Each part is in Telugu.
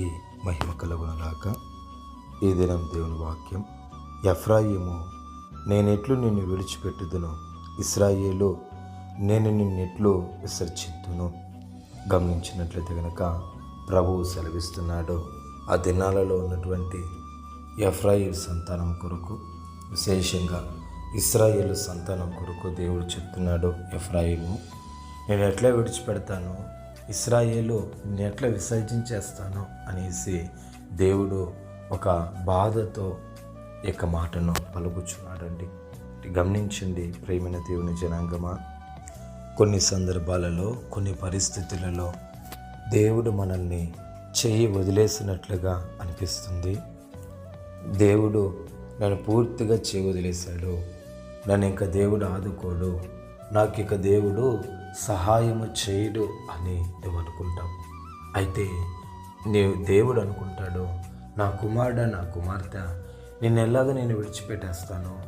దేవునికి మహిమ కలుగునుగాక. ఈ దినం దేవుని వాక్యం. ఎఫ్రాయిము నేనెట్లు నిన్ను విడిచిపెట్టుదును. ఇస్రాయేలు నేను నిన్నెట్లు విసర్జిద్దును గమనించినట్లయితే కనుక ప్రభువు సెలవిస్తున్నాడు. ఆ దినాలలో ఉన్నటువంటి ఎఫ్రాయిల్ సంతానం కొరకు విశేషంగా ఇస్రాయేల్ సంతానం కొరకు దేవుడు చెప్తున్నాడు ఎఫ్రాయిము నేను ఎట్లా విడిచిపెడతాను? ఇస్రాయేలు నేను ఎట్లా విసర్జించేస్తాను అనేసి దేవుడు ఒక బాధతో యొక్క మాటను పలుకుచున్నాడండి. గమనించండి ప్రేమైన దేవుని జనాంగమా. కొన్ని సందర్భాలలో కొన్ని పరిస్థితులలో దేవుడు మనల్ని చెయ్యి వదిలేసినట్లుగా అనిపిస్తుంది. దేవుడు నన్ను పూర్తిగా చేయి వదిలేశాడు. నన్ను ఇంకా దేవుడు ఆదుకోడు. నాకు ఇక దేవుడు సహాయము చేయడు అని నువ్వు అనుకుంటాం అయితే నీవు దేవుడు అనుకుంటాడు నా కుమారుడ నా కుమార్తె నేను ఎలాగ నేను విడిచిపెట్టేస్తాను?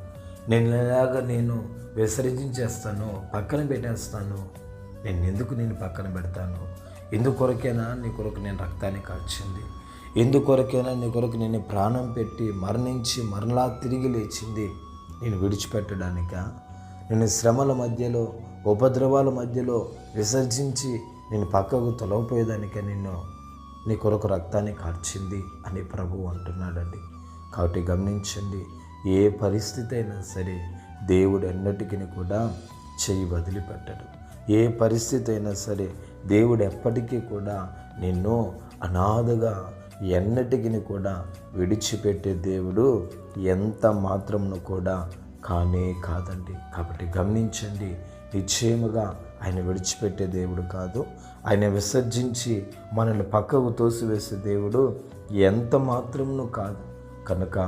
నేను ఎలాగ నేను విసర్జించేస్తాను? పక్కన పెట్టేస్తాను? నేను ఎందుకు నేను పక్కన పెడతాను? ఎందుకొరకైనా నీ కొరకు నేను రక్తాన్ని కాల్చింది? ఎందుకొరకైనా నీ కొరకు నేను ప్రాణం పెట్టి మరణించి మరలా తిరిగి లేచింది? నేను విడిచిపెట్టడానిక? నేను శ్రమల మధ్యలో ఉపద్రవాల మధ్యలో విసర్జించి నేను పక్కకు తొలగిపోయేదానిక నిన్ను నీ కొరకు రక్తాన్ని కార్చింది అని ప్రభు అంటున్నాడండి. కాబట్టి గమనించండి ఏ పరిస్థితి అయినా సరే దేవుడు ఎన్నటికీ కూడా చెయ్యి వదిలిపెట్టడు. ఏ పరిస్థితి అయినా సరే దేవుడు ఎప్పటికీ కూడా నిన్ను అనాథగా ఎన్నటికి కూడా విడిచిపెట్టే దేవుడు ఎంత మాత్రమును కూడా కానే కాదండి. కాబట్టి గమనించండి. నిశ్చయముగా ఆయన విడిచిపెట్టే దేవుడు కాదు. ఆయన విసర్జించి మనల్ని పక్కకు తోసివేసే దేవుడు ఎంత మాత్రమును కాదు. కనుక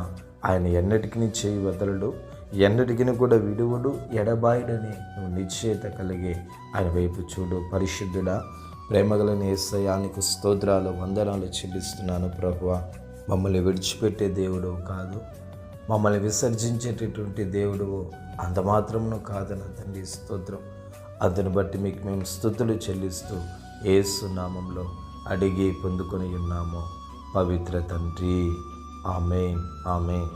ఆయన ఎన్నటికీ చేయి వదలడు. ఎన్నటికీ కూడా విడువడు. ఎడబాయుడని నువ్వు నిశ్చయత కలిగి ఆయన వైపు చూడు పరిశుద్ధుడా. ప్రేమగలని ఏసయానికి స్తోత్రాలు వందనాలు చెల్లిస్తున్నాను ప్రభువ. మమ్మల్ని విడిచిపెట్టే దేవుడు కాదు. మమ్మల్ని విసర్జించేటటువంటి దేవుడు అంత మాత్రమును కాదని తండ్రి స్తోత్రం. అతను బట్టి మీకు మేము స్థుతులు చెల్లిస్తూ ఏసు నామంలో అడిగి పొందుకొని ఉన్నాము. పవిత్ర తండ్రి. ఆమె ఆమె